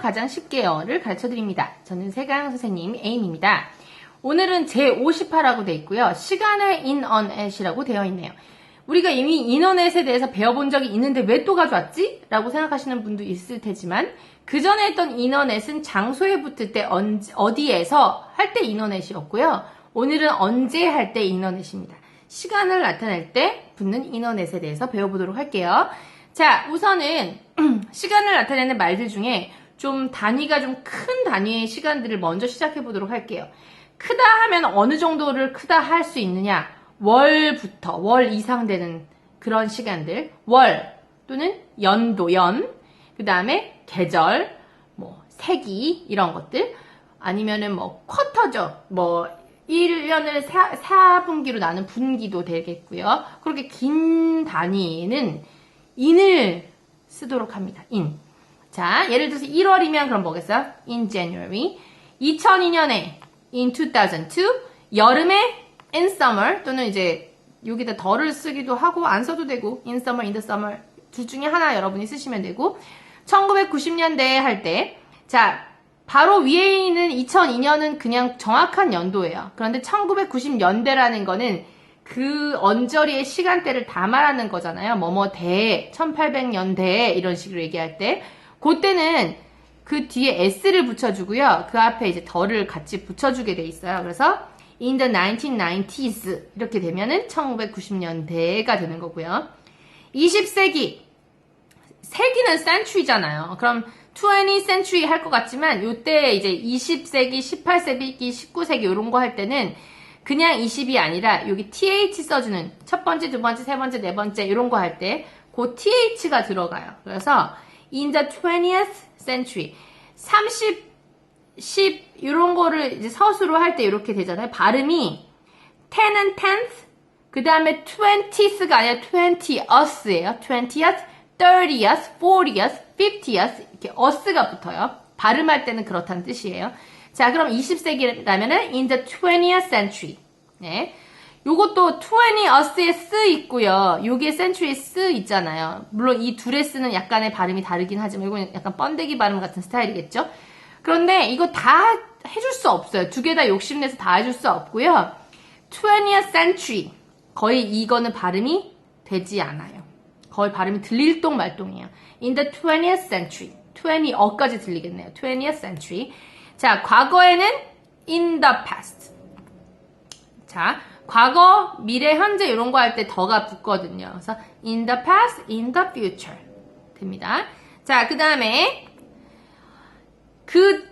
가장 쉽게요를 가르쳐 드립니다. 저는 세강 선생님 에임입니다. 오늘은 제58하고 되어 있고요. 시간을 at이라고 되어 있네요. 우리가 이미 인터넷에 대해서 배워본 적이 있는데 왜 또 가져왔지? 라고 생각하시는 분도 있을 테지만 그 전에 했던 인터넷은 장소에 붙을 때 어디에서 할때 인터넷이었고요. 오늘은 언제 할때 인터넷입니다. 시간을 나타낼 때 붙는 인터넷에 대해서 배워보도록 할게요. 자, 우선은 시간을 나타내는 말들 중에 좀 단위가 좀 큰 단위의 시간들을 먼저 시작해 보도록 할게요. 크다 하면 어느 정도를 크다 할 수 있느냐? 월부터 월 이상 되는 그런 시간들. 월 또는 연도, 연. 그 다음에 계절, 뭐, 세기, 이런 것들. 아니면은 뭐, 쿼터죠. 뭐, 1년을 4, 분기로 나눈 분기도 되겠고요. 그렇게 긴 단위는 인을 쓰도록 합니다. in. 자, 예를 들어서 1월이면 그럼 뭐겠어요? in January. 2002년에 in 2002. 여름에 in summer 또는 이제 여기다 더를 쓰기도 하고 안 써도 되고 in summer, in the summer 둘 중에 하나 여러분이 쓰시면 되고 1990년대에 할때 자, 바로 위에 있는 2002년은 그냥 정확한 연도예요. 그런데 1990년대라는 거는 그 언저리의 시간대를 다 말하는 거잖아요. 뭐뭐 대, 1800년대 이런 식으로 얘기할 때 그때는 그 뒤에 s를 붙여주고요. 그 앞에 이제 더를 같이 붙여주게 돼 있어요. 그래서 in the 1990s 이렇게 되면은 1990년대가 되는 거고요. 20세기 세기는 century잖아요. 그럼 20 century 할 것 같지만 요때 이제 20세기, 18세기, 19세기 이런 거 할 때는 그냥 20이 아니라 여기 th 써주는 첫 번째, 두 번째, 세 번째, 네 번째 이런 거 할 때 그 th가 들어가요. 그래서 in the 20th century 30, 10 이런 거를 이제 서술로 할 때 이렇게 되잖아요. 발음이 10은 10th 그 다음에 20th가 아니라 20ths예요. 20th, 30th, 40th, 50th 이렇게 us가 붙어요. 발음할 때는 그렇다는 뜻이에요. 자, 그럼 20세기라면은 in the 20th century. 네. 요것도 20us에 쓰 있고요. 요게 century에 쓰 있잖아요. 물론 이 둘의 쓰는 약간의 발음이 다르긴 하지만 이건 약간 번데기 발음 같은 스타일이겠죠. 그런데 이거 다 해줄 수 없어요. 두 개 다 욕심내서 다 해줄 수 없고요. 20th century. 거의 이거는 발음이 되지 않아요. 거의 발음이 들릴 똥 말똥이에요. In the 20th century. 20어까지 들리겠네요. 20th century. 자, 과거에는 in the past. 자, 과거, 미래, 현재 이런 거 할 때 더가 붙거든요. 그래서 in the past, in the future 됩니다. 자, 그 다음에 그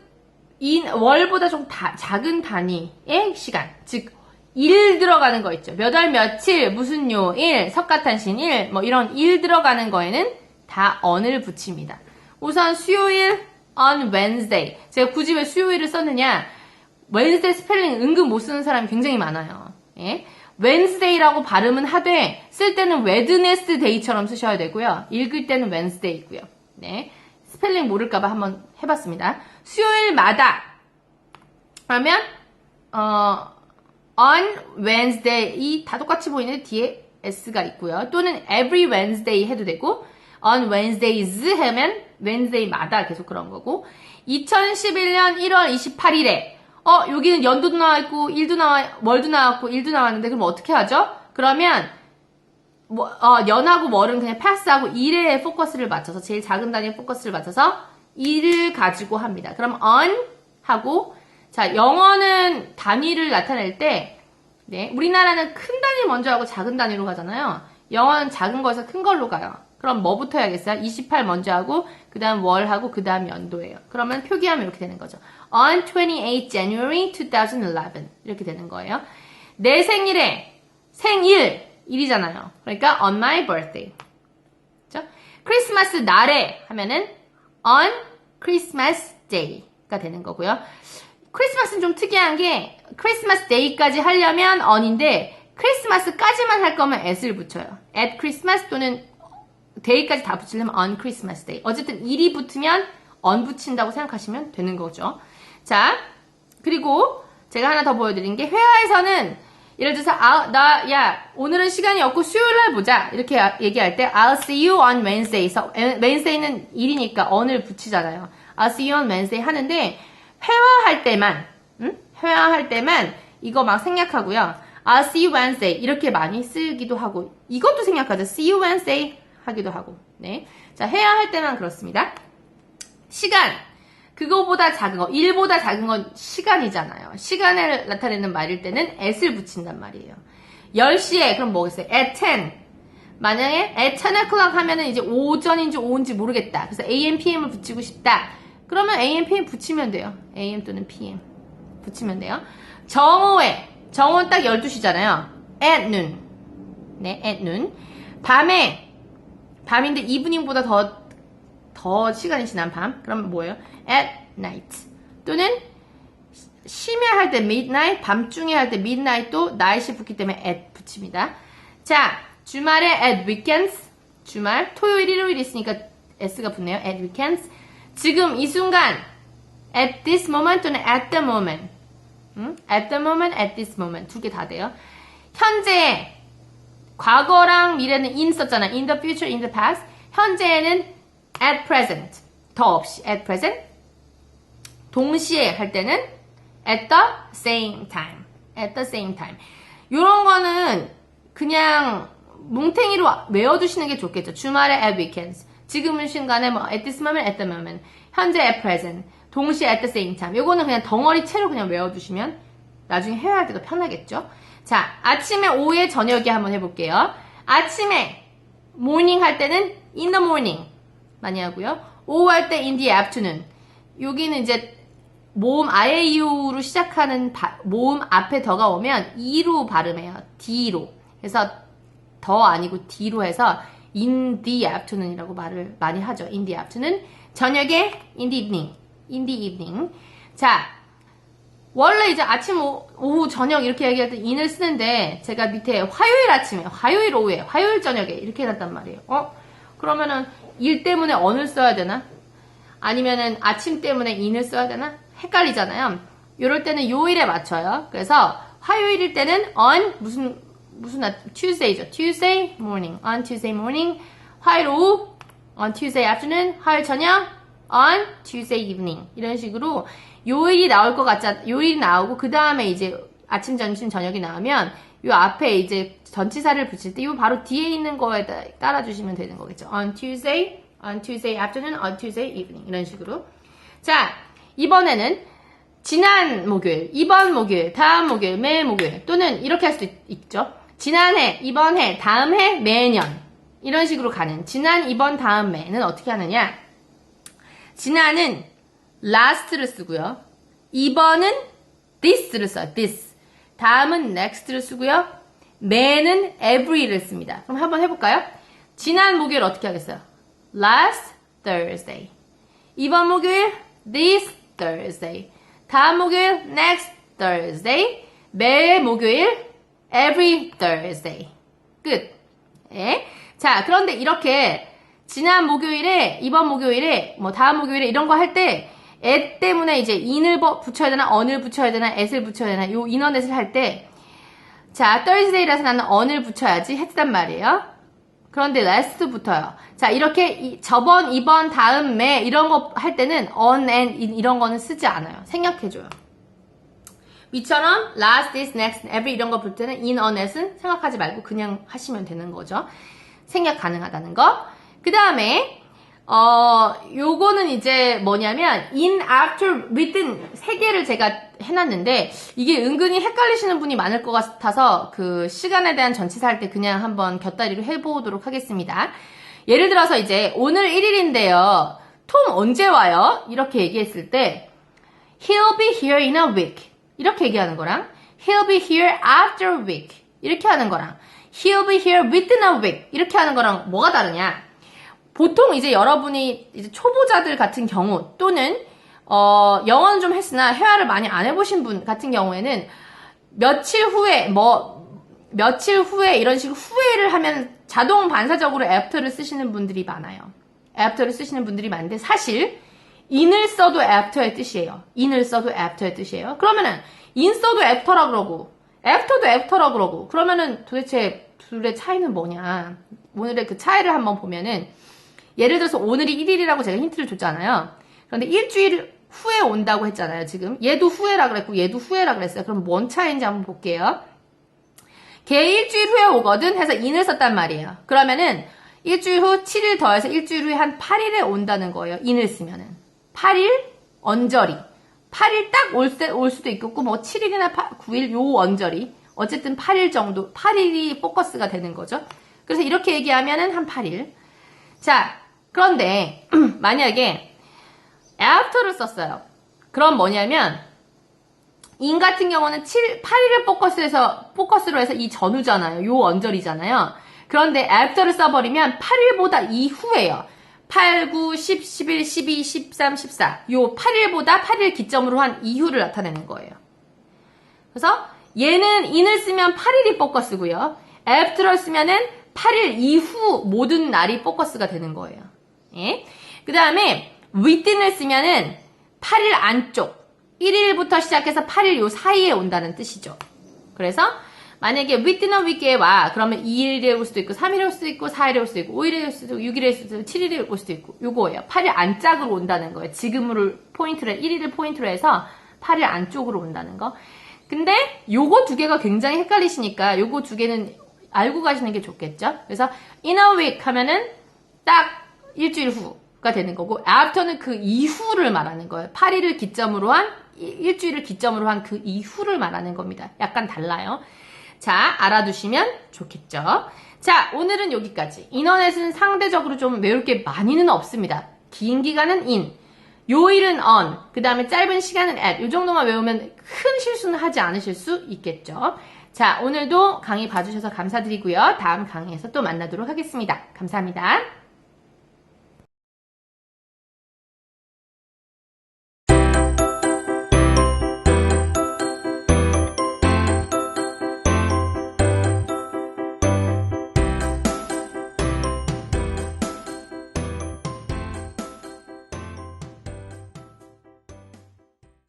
in, 월보다 좀 다, 작은 단위의 시간, 즉, 일 들어가는 거 있죠. 몇 월 며칠, 무슨 요일, 석가탄신 일, 뭐 이런 일 들어가는 거에는 다 on을 붙입니다. 우선 수요일, on Wednesday. 제가 굳이 왜 수요일을 썼느냐? Wednesday 스펠링 은근 못 쓰는 사람이 굉장히 많아요. 예? Wednesday라고 발음은 하되 쓸 때는 Wednesday처럼 쓰셔야 되고요. 읽을 때는 Wednesday고요. 네. 스펠링 모를까봐 한번 해봤습니다. 수요일마다 그러면 어, on Wednesday 이다 똑같이 보이는 뒤에 s가 있고요. 또는 every Wednesday 해도 되고 on Wednesdays 하면 Wednesday마다 계속 그런 거고 2011년 1월 28일에 어 여기는 연도도 나와 있고 일도 나와 월도 나왔고 일도 나왔는데 그럼 어떻게 하죠? 그러면 뭐, 어, 연하고 월은 그냥 패스하고 일에 포커스를 맞춰서 제일 작은 단위에 포커스를 맞춰서 일을 가지고 합니다. 그럼 on 하고 자 영어는 단위를 나타낼 때 네, 우리나라는 큰 단위 먼저 하고 작은 단위로 가잖아요. 영어는 작은 거에서 큰 걸로 가요. 그럼 뭐부터 해야겠어요? 28 먼저 하고 그 다음 월하고 그 다음 연도예요. 그러면 표기하면 이렇게 되는 거죠. On 28 January 2011 이렇게 되는 거예요. 내 생일에 생일 일이잖아요. 그러니까 on my birthday. 그죠? 크리스마스 날에 하면은 on Christmas day가 되는 거고요. 크리스마스는 좀 특이한 게 크리스마스 데이까지 하려면 on인데 크리스마스까지만 할 거면 at을 붙여요. at Christmas 또는 데이까지 다 붙이려면 on Christmas day. 어쨌든 일이 붙으면 on 붙인다고 생각하시면 되는 거죠. 자, 그리고 제가 하나 더 보여드린 게 회화에서는 예를 들어서 아, 나, 야, 오늘은 시간이 없고 수요일 날 보자. 이렇게 얘기할 때 I'll see you on Wednesday. 서 Wednesday는 일이니까 on을 붙이잖아요. I'll see you on Wednesday 하는데 회화할 때만 응? 회화할 때만 이거 막 생략하고요. I'll see you Wednesday 이렇게 많이 쓰기도 하고 이것도 생략하죠. See you Wednesday 하기도 하고 네. 자 회화할 때만 그렇습니다. 시간 그거보다 작은 거, 1보다 작은 건 시간이잖아요. 시간을 나타내는 말일 때는 at을 붙인단 말이에요. 10시에 그럼 뭐겠어요? at 10. 만약에 at 10 o'clock 하면은 이제 오전인지 오후인지 모르겠다. 그래서 am, pm을 붙이고 싶다. 그러면 am, pm 붙이면 돼요. am 또는 pm 붙이면 돼요. 정오에 정오는 딱 12시잖아요. at noon. 네, at noon. 밤에 밤인데 이브닝보다 더 더 시간이 지난 밤. 그러면 뭐예요? at night. 또는 심야할 때 midnight, 밤중에 할 때 midnight도 night이 붙기 때문에 at 붙입니다. 자, 주말에 at weekends. 주말, 토요일, 일요일 있으니까 s가 붙네요. at weekends. 지금 이 순간 at this moment 또는 at the moment. 음? at the moment, at this moment. 두 개 다 돼요. 현재 과거랑 미래는 in 썼잖아. in the future, in the past. 현재에는 at present. 더 없이 at present. 동시에 할 때는 at the same time. at the same time. 요런 거는 그냥 뭉탱이로 외워두시는 게 좋겠죠. 주말에 at weekends. 지금은 순간에 뭐 at this moment, at the moment. 현재 at present. 동시에 at the same time. 요거는 그냥 덩어리 채로 그냥 외워두시면 나중에 해야 할 때도 편하겠죠. 자, 아침에, 오후에, 저녁에 한번 해볼게요. 아침에 morning 할 때는 in the morning 많이 하고요. 오후 할 때 in the afternoon. 여기는 이제 모음 아에이오로 시작하는 바- 모음 앞에 더가 오면 이로 발음해요. D로. 그래서 더 아니고 D로 해서 in the afternoon이라고 말을 많이 하죠. in the afternoon. 저녁에 in the evening. in the evening. 자, 원래 이제 아침, 오, 후 저녁 이렇게 얘기할 때 in을 쓰는데 제가 밑에 화요일 아침에, 화요일 오후에, 화요일 저녁에 이렇게 해놨단 말이에요. 어? 그러면은 일 때문에 on을 써야 되나? 아니면은 아침 때문에 in을 써야 되나? 헷갈리잖아요. 이럴 때는 요일에 맞춰요. 그래서 화요일일 때는 on 무슨 무슨 날 Tuesday죠. Tuesday morning, on Tuesday morning. 화요일 오후, on Tuesday afternoon. 화요일 저녁, on Tuesday evening. 이런 식으로 요일이 나올 것 같자 요일이 나오고 그 다음에 이제 아침, 점심, 저녁이 나오면 요 앞에 이제 전치사를 붙일 때 요 바로 뒤에 있는 거에 따- 따라 주시면 되는 거겠죠. On Tuesday, on Tuesday afternoon, on Tuesday evening 이런 식으로. 자, 이번에는 지난 목요일, 이번 목요일, 다음 목요일, 매 목요일 또는 이렇게 할 수도 있- 있죠. 지난해, 이번 해, 다음 해, 매년 이런 식으로 가는 지난, 이번, 다음 해는 어떻게 하느냐? 지난은 last를 쓰고요. 이번은 this를 써요. this. 다음은 next를 쓰고요. 매는 every를 씁니다. 그럼 한번 해볼까요? 지난 목요일 어떻게 하겠어요? last Thursday. 이번 목요일 this Thursday. 다음 목요일 next Thursday. 매 목요일 every Thursday. 끝. 예. 자, 그런데 이렇게 지난 목요일에 이번 목요일에 뭐 다음 목요일에 이런 거 할 때 at 때문에 이제 버- 붙여야 되나 on을 붙여야 되나 at을 붙여야 되나 요 인어넷을 할 때 자, Thursday라서 나는 on을 붙여야지 했단 말이에요. 그런데 last 붙어요. 자, 이렇게 이- 저번, 이번, 다음, 매 이런 거 할 때는 on and in 이런 거는 쓰지 않아요. 생략해줘요. 위처럼 last, this, next, every 이런 거 볼 때는 in, on, at은 생각하지 말고 그냥 하시면 되는 거죠. 생략 가능하다는 거. 그 다음에 어 요거는 이제 뭐냐면 in, after, within 세 개를 제가 해놨는데 이게 은근히 헷갈리시는 분이 많을 것 같아서 그 시간에 대한 전치사 할 때 그냥 한번 곁다리로 해보도록 하겠습니다. 예를 들어서 이제 오늘 1일인데요. 톰 언제 와요? 이렇게 얘기했을 때 He'll be here in a week. 이렇게 얘기하는 거랑 He'll be here after a week. 이렇게 하는 거랑 He'll be here within a week. 이렇게 하는 거랑 뭐가 다르냐? 보통 이제 여러분이 이제 초보자들 같은 경우 또는 어, 영어는 좀 했으나 회화를 많이 안 해보신 분 같은 경우에는 며칠 후에 뭐 며칠 후에 이런 식으로 후회를 하면 자동 반사적으로 after를 쓰시는 분들이 많아요. after를 쓰시는 분들이 많은데 사실 in을 써도 after의 뜻이에요. in을 써도 after의 뜻이에요. 그러면은 in 써도 after라 그러고 after도 after라 그러고 그러면은 도대체 둘의 차이는 뭐냐? 오늘의 그 차이를 한번 보면은 예를 들어서 오늘이 1일이라고 제가 힌트를 줬잖아요. 그런데 일주일 후에 온다고 했잖아요, 지금. 얘도 후에라 그랬고, 얘도 후에라 그랬어요. 그럼 뭔 차이인지 한번 볼게요. 걔 일주일 후에 오거든 해서 in을 썼단 말이에요. 그러면은 일주일 후 7일 더해서 일주일 후에 한 8일에 온다는 거예요. in을 쓰면은. 8일 언저리. 8일 딱 올 올 수도 있겠고 뭐 7일이나 9일 요 언저리. 어쨌든 8일 정도, 8일이 포커스가 되는 거죠. 그래서 이렇게 얘기하면은 한 8일. 자, 그런데 만약에 after를 썼어요. 그럼 뭐냐면 인 같은 경우는 7, 8일을 포커스해서 포커스로 해서 이 전후잖아요. 요 언저리잖아요. 그런데 after를 써버리면 8일보다 이후에요. 8, 9, 10, 11, 12, 13, 14. 요 8일보다 8일 기점으로 한 이후를 나타내는 거예요. 그래서 얘는 in을 쓰면 8일이 포커스고요. after를 쓰면은 8일 이후 모든 날이 포커스가 되는 거예요. 예? 그 다음에 within을 쓰면은 8일 안쪽 1일부터 시작해서 8일 요 사이에 온다는 뜻이죠. 그래서 만약에 within a week에 와 그러면 2일에 올 수도 있고 3일에 올 수도 있고 4일에 올 수도 있고 5일에 올 수도 있고 6일에 올 수도 있고 7일에 올 수도 있고 요거예요. 8일 안짝으로 온다는 거예요. 지금으로 포인트로 1일을 포인트로 해서 8일 안쪽으로 온다는 거. 근데 요거 두 개가 굉장히 헷갈리시니까 요거 두 개는 알고 가시는 게 좋겠죠? 그래서 in a week 하면은 딱 일주일 후가 되는 거고 after는 그 이후를 말하는 거예요. 8일을 기점으로 한 일주일을 기점으로 한 그 이후를 말하는 겁니다. 약간 달라요. 자, 알아두시면 좋겠죠? 자, 오늘은 여기까지. 인터넷은 상대적으로 좀 외울 게 많이는 없습니다. 긴 기간은 in, 요일은 on, 그 다음에 짧은 시간은 at. 이 정도만 외우면 큰 실수는 하지 않으실 수 있겠죠? 자, 오늘도 강의 봐주셔서 감사드리고요. 다음 강의에서 또 만나도록 하겠습니다. 감사합니다.